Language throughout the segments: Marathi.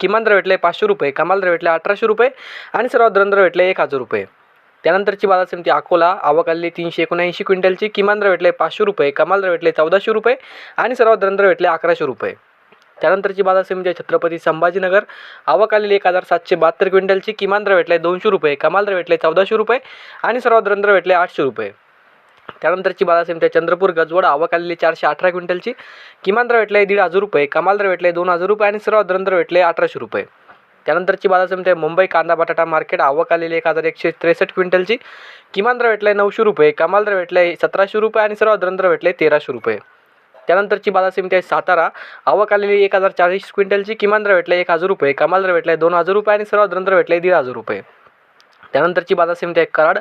किमान दर भेटले पाचशे रुपये कमाल दर भेटले अठराशे रुपये आणि सर्वात दर भेटले एक हजार रुपये. त्यानंतरची बाजार समिती अकोला आवक आलेली तीनशे एकोणऐंशी क्विंटलची किमान दर भेटले पाचशे रुपये कमाल दर भेटले चौदाशे रुपये आणि सर्वात दर भेटले अकराशे रुपये. त्यानंतरची बाजार समिती आहे छत्रपती संभाजीनगर आवक आलेली एक हजार सातशे बहात्तर क्विंटलची किमान दर भेटले दोनशे रुपये कमाल दर भेटले चौदाशे रुपये आणि सर्वात दर भेटले आठशे रुपये. त्यानंतरची बाजार समिती चंद्रपूर गजवड आवक आलेली चारशे अठरा क्विंटलची. किमान दर भेटले दीड हजार रुपये कमाल दर भेटले दोन हजार रुपये आणि सर्वात दर भेटले अठराशे रुपये. त्यानंतरची बाजार समिती आहे मुंबई कांदा बटाटा मार्केट आवक आलेली एक हजार एकशे त्रेसष्ट क्विंटलची. किमान दर भेटले नऊशे रुपये कमाल दर भेटले सतराशे रुपये आणि सर्वात दर भेटले तेराशे रुपये. त्यानंतरची बाजार समिती आहे सातारा आवक आलेली एक हजार चाळीस क्विंटलची. किमान दर भेटले एक हजार रुपये कमाल दर भेटले दोन हजार रुपये आणि सर्वात दर भेटले दीड हजार रुपये. त्यानंतरची बाजार समिती आहे कराड.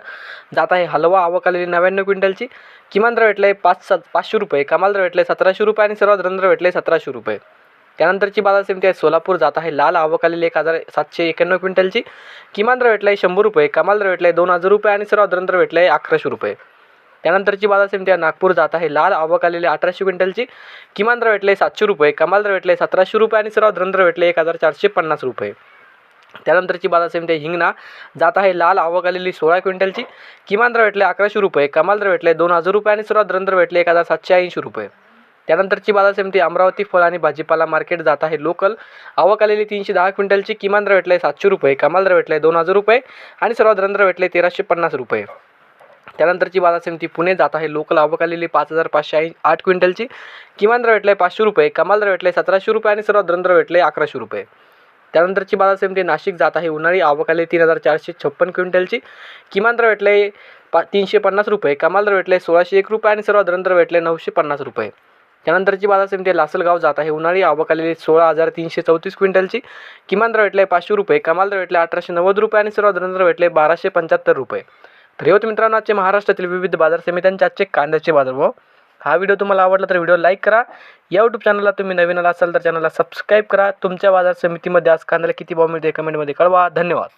जात आहे हलवा आवक आलेली नव्याण्णव क्विंटलची. किमान दर आहे पाच सात पाचशे रुपये. कमाल दर भेटले सतराशे रुपये आणि सर्वात दर भेटले सतराशे रुपये. त्यानंतरची बाजार समिती आहे सोलापूर. जात आहे लाल आवक आलेली एक हजार सातशे एक्याण्णव क्विंटलची. किमान दर आहे शंभर रुपये. कमाल दर आहे दोन हजार रुपये आणि सर्वात दर आहे अकराशे रुपये. त्यानंतरची बाजार समिती आहे नागपूर. जात आहे लाल आवक आलेली अठराशे क्विंटलची. किमान दर भेटले सातशे रुपये. कमाल दर भेटले सतराशे रुपये आणि सर्वात दर भेटले एक हजार चारशे पन्नास रुपये. त्यानंतरची बाजार समिती हिंगणा. जात आहे लाल आवक आलेली सोळा क्विंटलची. किमान दर भेटले अकराशे रुपये कमाल दर भेटले दोन हजार रुपये आणि सर्वात दर भेटले एक हजार सातशे ऐंशी रुपये. त्यानंतरची बाजार समिती अमरावती फळ आणि भाजीपाला मार्केट जात आहे लोकल. आवक आलेली तीनशे दहा क्विंटलची किमान दर भेटले सातशे रुपये कमाल दर भेटले दोन हजार रुपये आणि सर्वात दर भेटले तेराशे पन्नास रुपये. त्यानंतरची बाजार समिती पुणे जात आहे लोकल आवक आलेली पाच हजार पाचशे ऐं आठ क्विंटलची. किमान दर भेटले पाचशे रुपये कमाल दर भेटले सतराशे रुपये आणि सर्वात दर भेटले अकराशे रुपये. त्यानंतरची बाजार समिती नाशिक जात आहे. उन्हाळी आवक आलेली तीन हजार चारशे छप्पन क्विंटलची. किमान दर भेटले पा तीनशे पन्नास रुपये. कमाल दर भेटले सोळाशे एक रुपये आणि सर्वात दर भेटले नऊशे पन्नास रुपये. त्यानंतरची बाजार समिती लासलगाव जात आहे. उन्हाळी आवक आलेली सोळा हजार तीनशे चौतीस क्विंटलची. किमान दर भेटले पाचशे रुपये. कमाल दर भेटले अठराशे नव्वद रुपये आणि सर्वात दर भेटले बाराशे पंच्याहत्तर रुपये. तर मित्रांनो आजचे महाराष्ट्रातील विविध बाजार समित्यांचे आजचे कांद्याचे बाजारभाव हा व्हिडिओ तुम्हाला आवडला तर व्हिडिओ लाईक करा. या यूट्यूब चॅनलला तुम्ही नवीन आला असाल तर चॅनलला सबस्क्राईब करा. तुमच्या बाजार समितीमध्ये आज कांद्याला किती भाव मिळते कमेंटमध्ये कळवा. धन्यवाद.